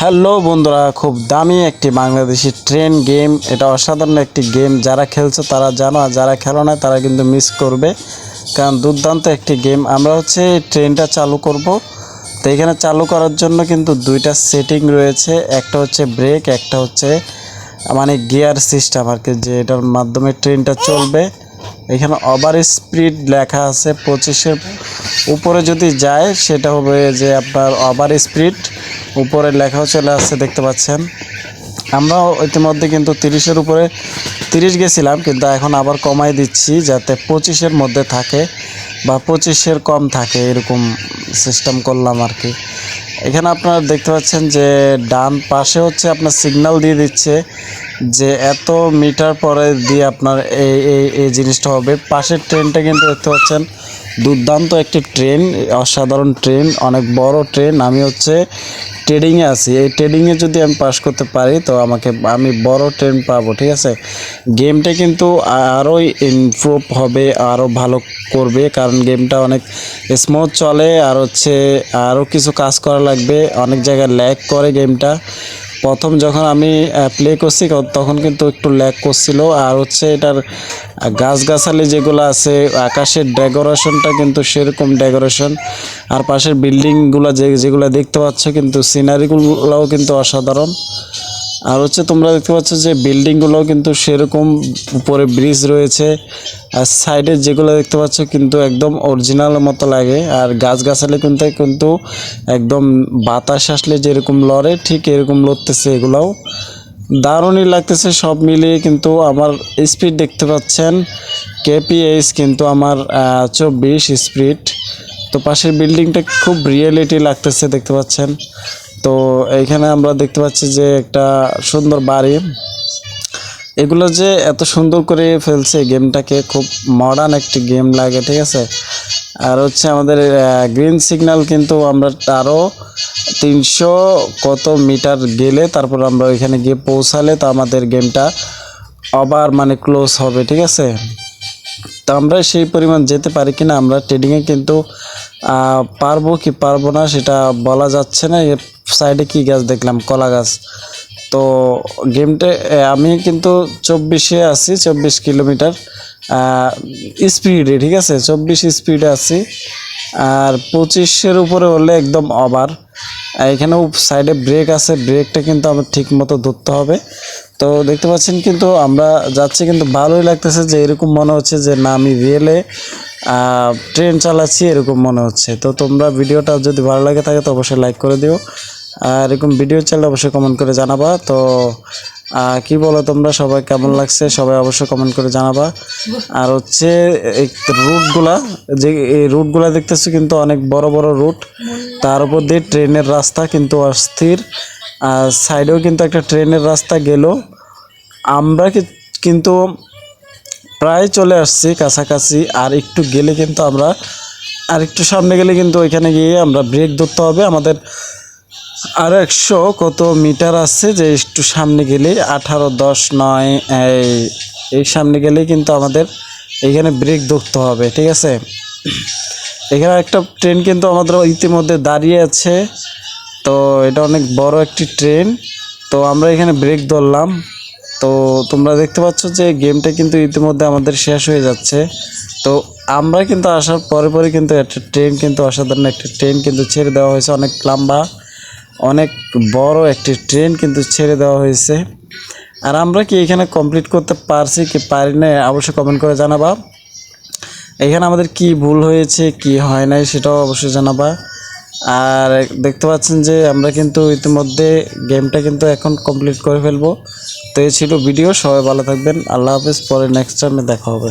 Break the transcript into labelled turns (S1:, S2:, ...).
S1: Hello বন্ধুরা, খুব দামি একটি বাংলাদেশি ট্রেন গেম এটা অসাধারণ একটি গেম যারা খেলছে তারা জানো যারা খেলো না তারা কিন্তু মিস করবে। কারণ দুর্দান্ত একটি গেম আমরা হচ্ছে ট্রেনটা চালু করব। তো এখানে চালু করার জন্য কিন্তু দুইটা সেটিং রয়েছে। একটা হচ্ছে ব্রেক একটা হচ্ছে মানে গিয়ার সিস্টেম আর কি, যে এটার মাধ্যমে ট্রেনটা চলবে। এখানে ওভার স্পিড লেখা আছে। পঁচিশের উপরে যদি যায়, সেটা হবে যে আপনার ওভার স্পিড উপরে লেখাও চলে আসছে দেখতে পাচ্ছেন। আমরাও ইতিমধ্যে কিন্তু তিরিশের উপরে, তিরিশ গেছিলাম, কিন্তু এখন আবার কমাই দিচ্ছি যাতে পঁচিশের মধ্যে থাকে বা পঁচিশের কম থাকে, এরকম সিস্টেম করলাম আর কি। এখানে আপনারা দেখতে পাচ্ছেন যে ডান পাশে হচ্ছে আপনার সিগন্যাল দিয়ে দিচ্ছে যে এত মিটার পরে দিয়ে আপনার এই এই এই জিনিসটা হবে। পাশের ট্রেনটা কিন্তু দেখতে পাচ্ছেন দুর্দান্ত একটি ট্রেন, অসাধারণ ট্রেন, অনেক বড় ট্রেন। আমি হচ্ছে ট্রেডিংয়ে আছি। এই ট্রেডিংয়ে যদি আমি পাস করতে পারি, তো আমাকে, আমি বড় ট্রেন পাবো, ঠিক আছে? গেমটা কিন্তু আরও ইমপ্রুভ হবে আরও ভালো করবে, কারণ গেমটা অনেক স্মুথ চলে, আর হচ্ছে আরও কিছু কাজ করা লাগবে, অনেক জায়গায় ল্যাগ করে গেমটা প্রথম যখন আমি প্লে করছি তখন কিন্তু একটু ল্যাক করছিল। আর হচ্ছে এটার গাছগাছালি যেগুলো আছে, আকাশের ডেকোরেশনটা কিন্তু সেরকম ডেকোরেশন আর পাশের বিল্ডিংগুলো যে যেগুলো দেখতে পাচ্ছ, কিন্তু সিনারিগুলোও কিন্তু অসাধারণ। আর হচ্ছে তোমরা দেখতে পাচ্ছ যে বিল্ডিংগুলোও কিন্তু সেরকম উপরে ব্রিজ রয়েছে। আর সাইডে যেগুলো দেখতে পাচ্ছ কিন্তু একদম অরিজিনাল মতো লাগে। আর গাছগাছালি কিন্তু কিন্তু একদম বাতাস আসলে যেরকম লড়ে, ঠিক এরকম লড়তেছে এগুলাও। দারুণই লাগতেছে সব মিলিয়ে কিন্তু আমার স্পিড দেখতে পাচ্ছেন। কেপিএইচ কিন্তু আমার চব্বিশ স্পিড তো পাশের বিল্ডিংটা খুব রিয়েলিটি লাগতেছে দেখতে পাচ্ছেন। তো এইখানে আমরা দেখতে পাচ্ছি যে একটা সুন্দর বাড়ি। এগুলো যে এত সুন্দর করে ফেলছে গেমটাকে, খুব মডার্ন একটি গেম লাগে, ঠিক আছে? আর হচ্ছে আমাদের গ্রিন সিগন্যাল কিন্তু আমরা আরও তিনশো কত মিটার গেলে তারপর আমরা ওইখানে গিয়ে পৌঁছালে তো আমাদের গেমটা আবার মানে ক্লোজ হবে, ঠিক আছে? তো আমরা সেই পরিমাণ যেতে পারি কিনা আমরা ট্রেডিংয়ে কিন্তু পারব কি পারব না সেটা বলা যাচ্ছে না। সাইডে কি গাছ দেখলাম? কলা গাছ। তো গেমটা আমি কিন্তু চব্বিশে আছি, চব্বিশ কিলোমিটার। স্পিডে, ঠিক আছে? চব্বিশ স্পিডে আছি। আর পঁচিশের উপরে হলে একদম ওভার। এখানেও সাইডে ব্রেক আছে, ব্রেকটা কিন্তু আমার ঠিক মতো ধরতে হবে। তো দেখতে পাচ্ছেন কিন্তু আমরা যাচ্ছি কিন্তু ভালোই লাগতেছে যে এরকম মনে হচ্ছে যে না, আমি রেলে ট্রেন চালাচ্ছি এরকম মনে হচ্ছে। তো তোমরা ভিডিওটা যদি ভালো লাগে থাকে তো অবশ্যই লাইক করে দিও। আর এরকম ভিডিও চাইলে অবশ্যই কমেন্ট করে জানাবা। তো কি বলো তোমরা? সবাই কেমন লাগছে? সবাই অবশ্যই কমেন্ট করে জানাবা। আর হচ্ছে রুটগুলা যে এই রুটগুলা দেখতেছো কিন্তু অনেক বড় বড় রুট তার উপর দিয়ে ট্রেনের রাস্তা কিন্তু অস্থির। আর সাইডেও কিন্তু একটা ট্রেনের রাস্তা গেল। আমরা কিন্তু প্রায় চলে আসছি কাছাকাছি। আর একটু গেলে কিন্তু আমরা আর একটু সামনে গেলে কিন্তু ওইখানে গিয়ে আমরা ব্রেক ধরতে হবে। আমাদের আর একশো কত মিটার আছে যে একটু সামনে গেলে? আঠারো, দশ, নয়, এই এই সামনে গেলেই কিন্তু আমাদের এখানে ব্রেক ধরতে হবে, ঠিক আছে? এখানে একটা ট্রেন কিন্তু আমাদের ইতিমধ্যে দাঁড়িয়ে আছে। তো এটা অনেক বড় একটি ট্রেন তো আমরা এখানে ব্রেক ধরলাম। তো তোমরা দেখতে পাচ্ছ যে গেমটা কিন্তু ইতিমধ্যে আমাদের শেষ হয়ে যাচ্ছে। তো আমরা কিন্তু আসার পরে পরে কিন্তু একটা ট্রেন কিন্তু অসাধারণ একটা ট্রেন কিন্তু ছেড়ে দেওয়া হয়েছে, অনেক লম্বা। অনেক বড় একটি ট্রেন কিন্তু ছেড়ে দেওয়া হয়েছে। আর আমরা কি এখানে কমপ্লিট করতে পারছি কি পারি না অবশ্যই কমেন্ট করে জানাবা। এখানে আমাদের কি ভুল হয়েছে, কি হয় নাই সেটাও অবশ্যই জানাবা। আর দেখতে পাচ্ছেন যে আমরা কিন্তু ইতিমধ্যে গেমটা কিন্তু এখন কমপ্লিট করে ফেলব। তো এই ছিল ভিডিও সবাই ভালো থাকবেন। আল্লাহ হাফেজ, পরে নেক্সট টাইমে দেখা হবে।